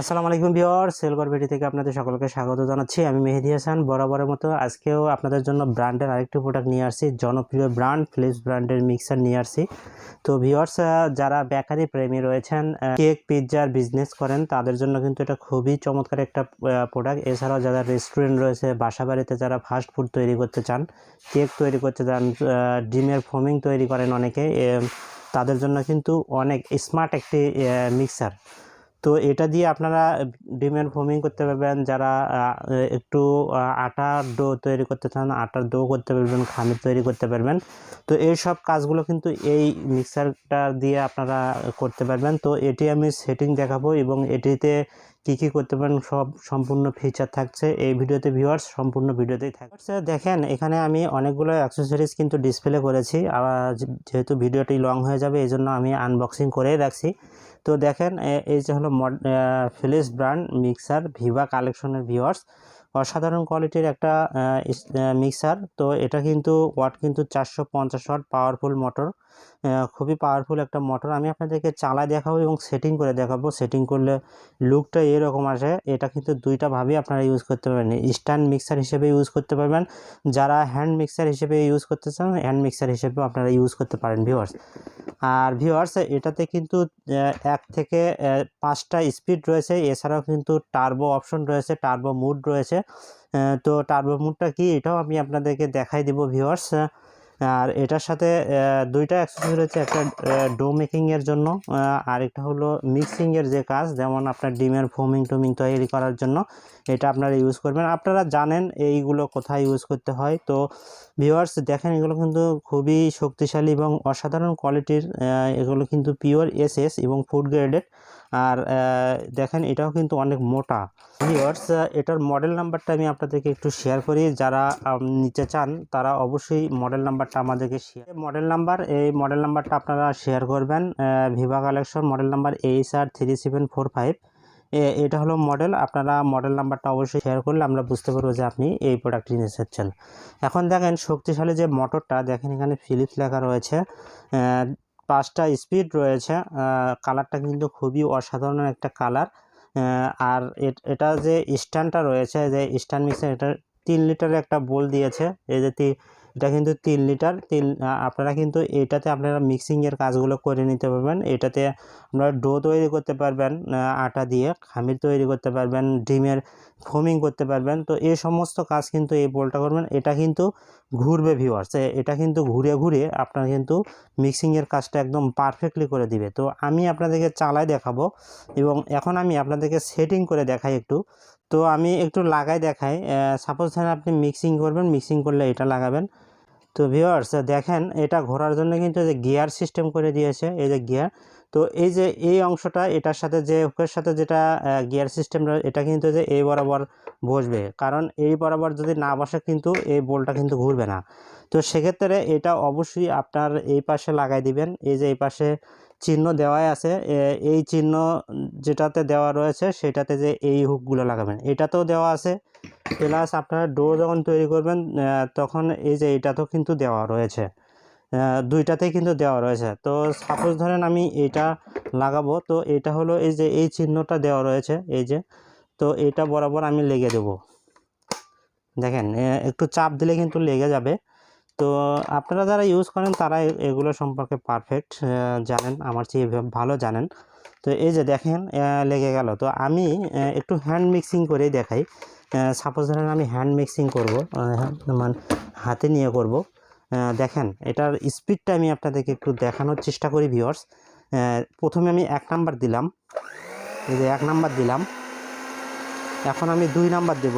আসসালামু আলাইকুম ভিওর সেলগর ভিডি থেকে আপনাদের সকলকে স্বাগত জানাচ্ছি। আমি মেহেদি হাসান, বরাবরের মতো আজকেও আপনাদের জন্য ব্র্যান্ডের আরেকটি প্রোডাক্ট নিয়ে আসছি, জনপ্রিয় ব্র্যান্ড ফিলিপস ব্র্যান্ডের মিক্সার নিয়ে আসছি। তো ভিওর্স যারা বেকারি প্রেমী রয়েছেন কেক, পিৎজার বিজনেস করেন, তাদের জন্য কিন্তু এটা খুবই চমৎকার একটা প্রোডাক্ট এছাড়াও যারা রেস্টুরেন্ট রয়েছে বাসা বাড়িতে যারা ফাস্ট ফুড তৈরি করতে চান, কেক তৈরি করতে চান ডিমের ফোমিং তৈরি করেন অনেকে তাদের জন্য কিন্তু অনেক স্মার্ট একটি মিক্সার তো এটা দিয়ে আপনারা ডিমের ফোমিং করতে পারবেন। যারা একটু আটার ডো তৈরি করতে চান আটার ডো করতে পারবেন খামির তৈরি করতে পারবেন। তো এই সব কাজগুলো কিন্তু এই মিক্সারটা দিয়ে আপনারা করতে পারবেন। তো এটি আমি সেটিং দেখাবো এবং এটিতে কী কী করতে পারেন সব সম্পূর্ণ ফিচার থাকছে। এই ভিডিওতে ভিউয়ার্স সম্পূর্ণ ভিডিওতেই Viewers, দেখেন এখানে আমি অনেকগুলো অ্যাক্সেসরিজ কিন্তু ডিসপ্লে করেছি। যেহেতু ভিডিওটি লং হয়ে যাবে এই জন্য আমি আনবক্সিং করেই রাখছি। তো দেখেন এই যে হলো মড ফিলিপস ব্র্যান্ড মিক্সার ভিভা কালেকশনের ভিওয়ার্স অসাধারণ কোয়ালিটির একটা মিক্সার। তো এটা কিন্তু ওয়াট কিন্তু চারশো পঞ্চাশ ওয়াট পাওয়ারফুল মোটর। খুবই পাওয়ারফুল একটা মোটর আমি আপনাদেরকে চালায় দেখাবো এবং সেটিং করে দেখাবো। সেটিং করলে লুকটা এরকম আসে। এটা কিন্তু দুইটা ভাবেই আপনারা ইউজ করতে পারবেন। স্ট্যান্ড মিক্সার হিসেবে ইউজ করতে পারবেন। যারা হ্যান্ড মিক্সার হিসেবে ইউজ করতে চান হ্যান্ড মিক্সার হিসেবেও আপনারা ইউজ করতে পারেন ভিউয়ার্স আর ভিউয়ার্স এটাতে কিন্তু এক থেকে পাঁচটা স্পিড রয়েছে। এছাড়াও কিন্তু টার্বো অপশন রয়েছে টার্বো মুড রয়েছে। তো টার্বো মুডটা কি? এটাও আমি আপনাদেরকে দেখাই দিব ভিউয়ার্স আর এটার সাথে দুইটা অ্যাক্সেসরি রয়েছে, একটা ডো মেকিংয়ের জন্য আর একটা হলো মিক্সিংয়ের যে কাজ, যেমন আপনার ডিমের ফোমিং টোমিং তৈরি করার জন্য, এটা আপনারা ইউজ করবেন। আপনারা জানেন এইগুলো কোথায় ইউজ করতে হয়, তো ভিউয়ার্স দেখেন, এগুলো কিন্তু খুবই শক্তিশালী এবং অসাধারণ কোয়ালিটির এগুলো কিন্তু পিওর এসএস এবং ফুড গ্রেডেড আর দেখেন এটাও কিন্তু অনেক মোটা। ভিউয়ার্স এটার মডেল নাম্বারটা আমি আপনাদেরকে একটু শেয়ার করি। যারা নিতে চান, তারা অবশ্যই মডেল নাম্বারটা আমাদেরকে শেয়ার মডেল নাম্বার এই মডেল নাম্বারটা আপনারা শেয়ার করবেন Viva collection model number H R three seven four five এটা হলো মডেল আপনারা মডেল নাম্বারটা অবশ্যই শেয়ার করলে আমরা বুঝতে পারব যে আপনি এই প্রোডাক্টটি নিতে চাচ্ছেন। এখন দেখেন শক্তিশালী যে মোটরটা দেখেন এখানে ফিলিপস লেখা রয়েছে। পাঁচটা স্পিড রয়েছে কালারটা কিন্তু খুবই অসাধারণ একটা কালার আর এট- যে স্ট্যান্ডটা রয়েছে, যে স্ট্যান্ড মিক্সার এটা তিন লিটারের একটা বোল দিয়েছে, এই যে এটা কিন্তু তিন লিটার, তিন আপনারা কিন্তু এটাতে আপনারা মিক্সিংয়ের কাজগুলো করে নিতে পারবেন। এটাতে আপনারা ডো তৈরি করতে পারবেন আটা দিয়ে, খামির তৈরি করতে পারবেন, ডিমের ফোমিং করতে পারবেন। তো এই সমস্ত কাজ কিন্তু এই বোলটা করবেন। এটা কিন্তু ঘুরবে ভিউয়ার্স এটা কিন্তু ঘুরে ঘুরে আপনার কিন্তু মিক্সিংয়ের কাজটা একদম পারফেক্টলি করে দিবে। তো আমি আপনাদেরকে চালাই দেখাবো এবং এখন আমি আপনাদেরকে সেটিং করে দেখাই একটু। তো আমি একটু লাগাই দেখাই। সাপোজ ধরেন আপনি মিক্সিং করবেন মিক্সিং করলে এটা লাগাবেন। তো ভিওয়ার্স দেখেন, এটা ঘোরার জন্য কিন্তু যে গিয়ার সিস্টেম করে দিয়েছে, এই যে গিয়ার তো এই যে এই অংশটা, এটার সাথে যে হুকের সাথে যেটা গিয়ার সিস্টেম এটা কিন্তু যে এই বরাবর বসবে। কারণ এই বরাবর যদি না বসে কিন্তু এই বলটা কিন্তু ঘুরবে না। তো সেক্ষেত্রে এটা অবশ্যই আপনার এই পাশে লাগাই দিবেন, এই যে এই পাশে চিহ্ন দেওয়াই আছে। এই চিহ্ন যেটাতে দেওয়া রয়েছে সেটাতে যে এই হুকগুলো লাগাবেন, এটাতেও দেওয়া আছে। প্লাস আপনারা ডো যখন তৈরি করবেন তখন এই যে এটাতেও কিন্তু দেওয়া রয়েছে। দুইটাতেই কিন্তু দেওয়া রয়েছে। তো সাপোজ ধরেন আমি এটা লাগাবো, তো এটা হলো এই যে এই চিহ্নটা দেওয়া রয়েছে, এই যে, তো এটা বরাবর আমি লেগে দেব। দেখেন একটু চাপ দিলে কিন্তু লেগে যাবে। তো আপনারা যারা ইউজ করেন, তারা এগুলো সম্পর্কে পারফেক্ট জানেন। আমার চেয়ে ভালো জানেন। তো এই যে দেখেন লেগে গেল। তো আমি একটু হ্যান্ড মিক্সিং করেই দেখাই। সাপোজ ধরেন আমি হ্যান্ড মিক্সিং করব মানে হাতে নিয়ে করব। দেখেন, এটার স্পিডটা আমি আপনাদেরকে একটু দেখানোর চেষ্টা করি ভিওর্স প্রথমে আমি এক নাম্বার দিলাম। এই যে এক নাম্বার দিলাম। এখন আমি দুই নাম্বার দেব।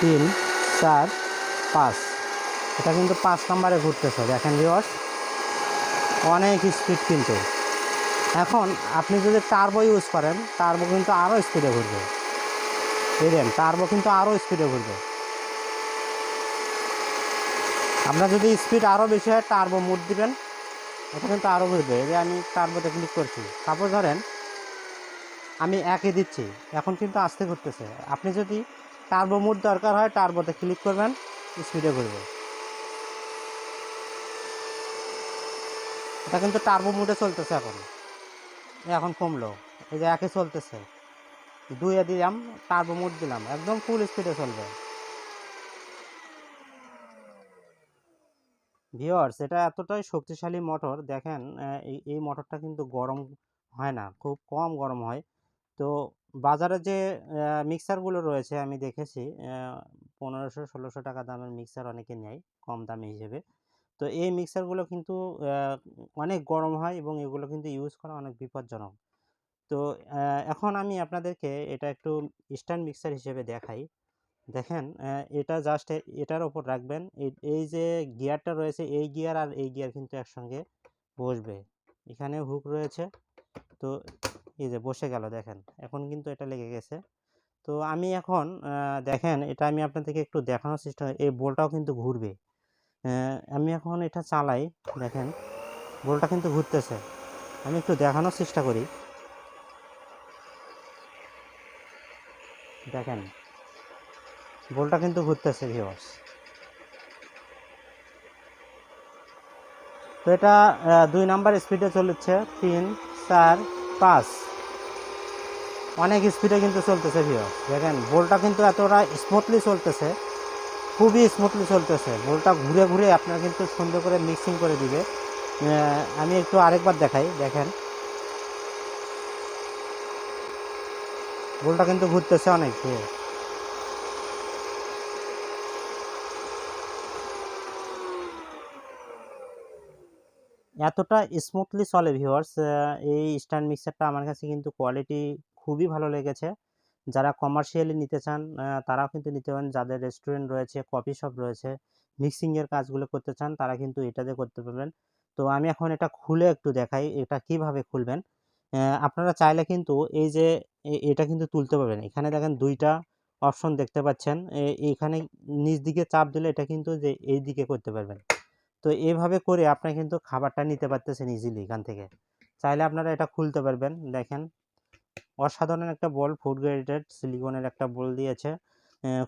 তিন, চার, পাঁচ। এটা কিন্তু পাঁচ নাম্বারে ঘুরতেছে, দেখেন ভিওর্স অনেক স্পিড কিন্তু। এখন আপনি যদি টার্বো ইউজ করেন টার্বো কিন্তু আরও স্পিডে ঘুরবে। বুঝলেন টার্বো কিন্তু আরও স্পিডে ঘুরবে। আপনার যদি স্পিড আরও বেশি হয় টার্বো মুড দিবেন এটা কিন্তু আরও ঘুরবে। এই যে আমি টার্বোতে ক্লিক করছি। সাপোজ ধরেন, আমি একে দিচ্ছি। এখন কিন্তু আস্তে ঘুরতেছে। আপনি যদি টার্বো মুড দরকার হয় টার্বোতে ক্লিক করবেন স্পিডে ঘুরবে। এটা কিন্তু টার্বো মুডে চলতেছে এখন। এখন কমলো। এই যে একে চলতেছে। দুইয়ে দিলাম টার্বো মোড দিলাম। একদম ফুল স্পিডে চলবে। ভিওয়ার্স এটা এতটাই শক্তিশালী মোটর দেখেন এই মোটরটা কিন্তু গরম হয় না, খুব কম গরম হয়। তো বাজারে যে মিক্সারগুলো রয়েছে, আমি দেখেছি পনেরোশো, ষোলোশো টাকা দামের মিক্সার অনেকে নেয়, কম দামে হিসেবে। তো এই মিক্সারগুলো কিন্তু অনেক গরম হয় এবং এগুলো কিন্তু ইউজ করা অনেক বিপজ্জনক। তো এখন আমি আপনাদেরকে এটা একটু স্ট্যান্ড মিক্সার হিসেবে দেখাই। দেখেন এটা জাস্ট এটার ওপর রাখবেন। এই- যে গিয়ারটা রয়েছে, এই গিয়ার আর এই গিয়ার কিন্তু একসঙ্গে বসবে। এখানে হুক রয়েছে। তো, এই যে বসে গেল, দেখেন। এখন কিন্তু এটা লেগে গেছে। তো আমি এখন দেখেন, এটা আমি আপনাদেরকে একটু দেখানোর চেষ্টা, এই বলটাও কিন্তু ঘুরবে। আমি এখন এটা চালাই, দেখেন, বলটা কিন্তু ঘুরতেছে। আমি একটু দেখানোর চেষ্টা করি। দেখেন, বলটা কিন্তু ঘুরতেছে ভিউয়ার্স তো এটা দুই নাম্বার স্পিডে চলেছে, তিন, চার, পাঁচ। অনেক স্পিডে কিন্তু চলতেছে ভিউয়ার্স দেখেন, বলটা কিন্তু এতটা স্মুথলি চলতেছে। খুবই স্মুথলি চলতেছে। বলটা ঘুরে ঘুরে আপনার কিন্তু সুন্দর করে মিক্সিং করে দিবে। আমি একটু আরেকবার দেখাই, দেখেন। বলটা কিন্তু ঘুরতেছে অনেক এতটা স্মুথলি চলে ভিউয়ার্স এই স্ট্যান্ড মিক্সারটা আমার কাছে কিন্তু কোয়ালিটি খুবই ভালো লেগেছে। যারা কমার্শিয়ালি নিতে চান তারাও কিন্তু নিতে পারেন। যাদের রেস্টুরেন্ট রয়েছে কফি শপ রয়েছে মিক্সিংয়ের কাজগুলো করতে চান, তারা কিন্তু এটাতে করতে পারবেন। তো আমি এখন এটা খুলে একটু দেখাই, এটা কীভাবে খুলবেন। আপনারা চাইলে কিন্তু এই যে এটা কিন্তু তুলতে পারবেন। এখানে দেখেন দুইটা অপশন দেখতে পাচ্ছেন। এ- এখানে নিচ দিকে চাপ দিলে এটা কিন্তু যে, এই দিকে করতে পারবেন। তো এইভাবে করে আপনি কিন্তু খাবারটা নিতে পারতেছেন ইজিলি এখান থেকে। চাইলে আপনারা এটা খুলতে পারবেন। দেখেন অসাধারণ একটা বল ফুড গ্রেডেড সিলিকনের একটা বল দিয়েছে।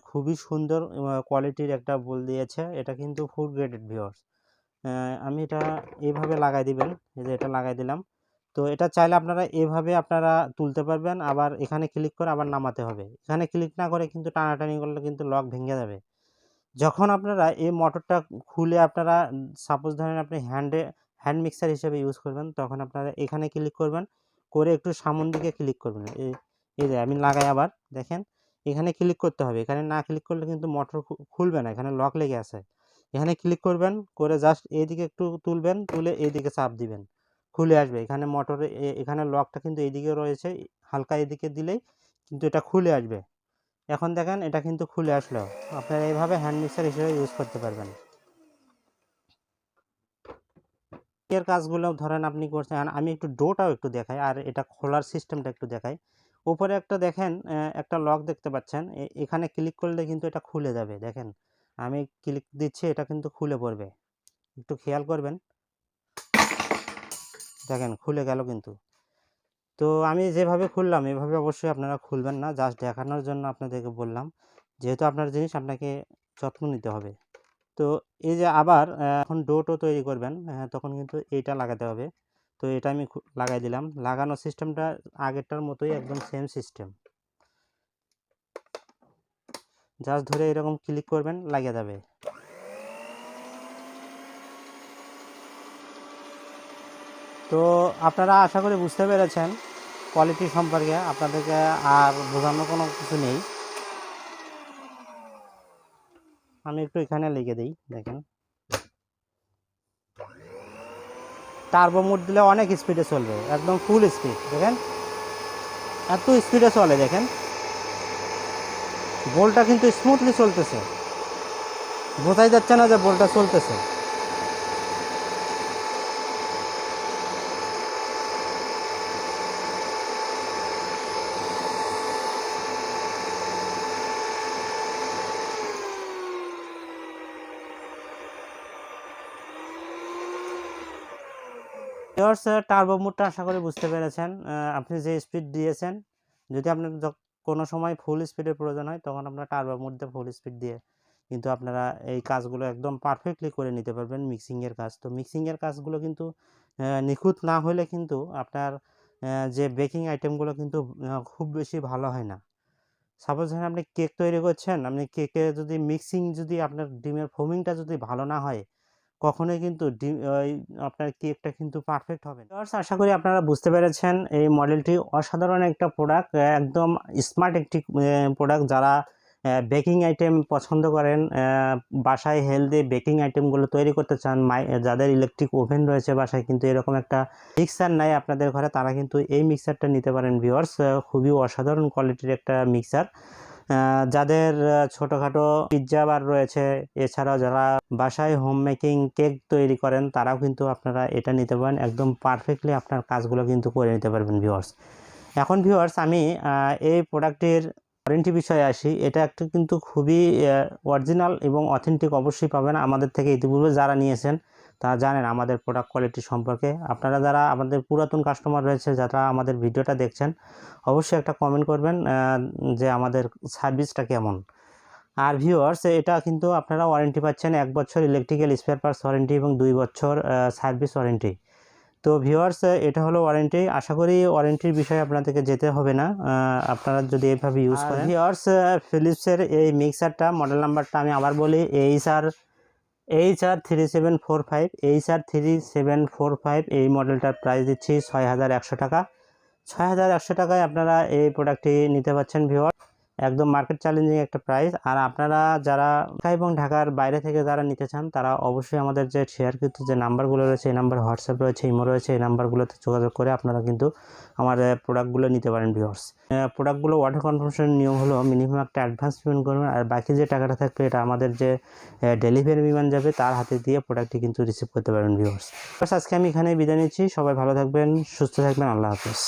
খুবই সুন্দর কোয়ালিটির একটা বল দিয়েছে। এটা কিন্তু ফুড গ্রেডেড ভিওর্স আমি এটা এইভাবে লাগাই দিবেন যে এটা লাগাই দিলাম। তো এটা চাইলে আপনারা এভাবে আপনারা তুলতে পারবেন, আবার এখানে ক্লিক করে আবার নামাতে হবে। এখানে ক্লিক না করে কিন্তু টানাটানি করলে কিন্তু লক ভেঙে যাবে। যখন আপনারা এই মোটরটা খুলে আপনারা সাপোজ ধরেন আপনি হ্যান্ডে হ্যান্ড মিক্সার হিসেবে ইউজ করবেন, তখন আপনারা এখানে ক্লিক করবেন। করে একটু সামন দিকে ক্লিক করবেন। এই যে আমি লাগাই আবার, দেখেন, এখানে ক্লিক করতে হবে। এখানে না ক্লিক করলে কিন্তু মোটর খুলবে না, এখানে লক লেগে আছে। এখানে ক্লিক করবেন, করে জাস্ট এইদিকে একটু তুলবেন, তুলে এইদিকে চাপ দিবেন। খুলে আসবে। এখানে মোটরে এখানে লকটা কিন্তু এইদিকে রয়েছে, হালকা এদিকে দিলেই কিন্তু এটা খুলে আসবে। এখন দেখেন, এটা কিন্তু খুলে আসলো। আপনারা এইভাবে হ্যান্ড মিক্সার হিসেবে ইউজ করতে পারবেন। এর কাজগুলো ধরেন আপনি করছেন আমি একটু ডোটাও একটু দেখাই, আর এটা খোলার সিস্টেমটা একটু দেখাই। উপরে একটা দেখেন একটা লক দেখতে পাচ্ছেন এখানে ক্লিক করলে কিন্তু এটা খুলে যাবে, দেখেন। আমি ক্লিক দিচ্ছি, এটা কিন্তু খুলে পড়বে। একটু খেয়াল করবেন। দেখেন, খুলে গেল কিন্তু। তো আমি যেভাবে খুললাম, এভাবে অবশ্যই আপনারা খুলবেন না, জাস্ট দেখানোর জন্য আপনাদেরকে বললাম। যেহেতু আপনার জিনিস আপনাকে যত্ন নিতে হবে। তো এই যে আবার এখন ডোটো তৈরি করবেন আহ, তখন কিন্তু এইটা লাগাতে হবে। তো এটা আমি লাগাই দিলাম। লাগানোর সিস্টেমটা আগেরটার মতোই একদম সেম সিস্টেম জাস্ট ধরে এরকম ক্লিক করবেন লাগিয়ে যাবে। তো আপনারা আশা করি বুঝতে পেরেছেন কোয়ালিটি সম্পর্কে। আপনাদেরকে আর বোঝানোর কোনো কিছু নেই। আমি একটু এখানে লিখে দিই, দেখেন। টার্বো মোড দিলে অনেক স্পিডে চলবে, একদম ফুল স্পিড দেখেন। এত স্পিডে চলে, দেখেন। বলটা কিন্তু স্মুথলি চলতেছে। বোঝাই যাচ্ছে না যে বলটা চলতেছে। ভিউয়ার্স টার্বো মোডটা আশা করি বুঝতে পেরেছেন। আপনি যে স্পিড দিয়েছেন, যদি আপনার কোনো সময় ফুল স্পিডের প্রয়োজন হয়, তখন আপনার টার্বো মোড ফুল স্পিড দিয়ে কিন্তু আপনারা এই কাজগুলো একদম পারফেক্টলি করে নিতে পারবেন মিক্সিংয়ের কাজ। তো মিক্সিংয়ের কাজগুলো কিন্তু নিখুঁত না হলে কিন্তু আপনার যে বেকিং আইটেমগুলো কিন্তু খুব বেশি ভালো হয় না। সাপোজ ধরেন আপনি কেক তৈরি করছেন, আপনি কেকে যদি মিক্সিং যদি আপনার ডিমের ফোমিংটা যদি ভালো না হয় কখনোই কিন্তু ওই আপনার কেকটা কিন্তু পারফেক্ট হবে না। আশা করি আপনারা বুঝতে পেরেছেন এই মডেলটি অসাধারণ একটা প্রোডাক্ট একদম স্মার্ট একটি প্রোডাক্ট যারা বেকিং আইটেম পছন্দ করেন বাসায় হেলদি বেকিং আইটেমগুলো তৈরি করতে চান যাদের ইলেকট্রিক ওভেন রয়েছে বাসায় কিন্তু এরকম একটা মিক্সার নাই আপনাদের ঘরে, তারা কিন্তু এই মিক্সারটা নিতে পারেন। ভিওর্স খুবই অসাধারণ কোয়ালিটির একটা মিক্সার যাদের ছোটোখাটো পিৎজা বার রয়েছে, এছাড়াও যারা বাসায় হোম মেকিং কেক তৈরি করেন, তারাও কিন্তু আপনারা এটা নিতে পারেন। একদম পারফেক্টলি আপনার কাজগুলো কিন্তু করে নিতে পারবেন ভিওর্স এখন ভিওয়ার্স আমি এই প্রোডাক্টের ওয়ারেন্টি বিষয়ে আসি। এটা একটা কিন্তু খুবই অরিজিনাল এবং অথেন্টিক অবশ্যই পাবেন। আমাদের থেকে ইতিপূর্বে যারা নিয়েছেন তারা জানেন আমাদের প্রোডাক্ট কোয়ালিটি সম্পর্কে। আপনারা যারা আমাদের পুরাতন কাস্টমার রয়েছে যারা আমাদের ভিডিওটা দেখছেন অবশ্যই একটা কমেন্ট করবেন যে আমাদের সার্ভিসটা কেমন। আর ভিউয়ার্স এটা কিন্তু আপনারা ওয়ারেন্টি পাচ্ছেন এক বছর ইলেকট্রিক্যাল স্পেয়ার পার্টস ওয়ারেন্টি এবং দুই বছর সার্ভিস ওয়ারেন্টি তো ভিউয়ার্স এটা হলো ওয়ারেন্টি আশা করি ওয়ারেন্টির বিষয়ে আপনাদেরকে যেতে হবে না আপনারা যদি এইভাবে ইউজ করেন। ভিউয়ার্স ফিলিপসের এই মিক্সারটা মডেল নাম্বারটা আমি আবার বলি H R H R three seven four five H R three seven four five এই মডেলটার প্রাইস দিচ্ছি ছয় হাজার একশো টাকা। ছয় হাজার একশো টাকায় আপনারা এই প্রোডাক্টটি নিতে পারছেন ভিওয়ার একদম মার্কেট চ্যালেঞ্জিং একটা প্রাইস আর আপনারা যারা ঢাকা এবং ঢাকার বাইরে থেকে যারা নিতে চান, তারা অবশ্যই আমাদের যে শেয়ারকৃত যে নাম্বারগুলো রয়েছে, এই নাম্বার হোয়াটসঅ্যাপ রয়েছে, ইমো রয়েছে, এই নাম্বারগুলোতে যোগাযোগ করে আপনারা কিন্তু আমার প্রোডাক্টগুলো নিতে পারেন ভিওর্স প্রোডাক্টগুলো ওয়াটার কনফার্মেশন নিয়ম হলো মিনিমাম একটা অ্যাডভান্স পেমেন্ট করবেন, আর বাকি যে টাকাটা থাকবে এটা আমাদের যে ডেলিভারি বিমান যাবে, তার হাতে দিয়ে প্রোডাক্টটি কিন্তু রিসিভ করতে পারবেন ভিওর্স আজকে আমি এখানে বিদায় নিচ্ছি। সবাই ভালো থাকবেন, সুস্থ থাকবেন, আল্লাহ হাফেজ।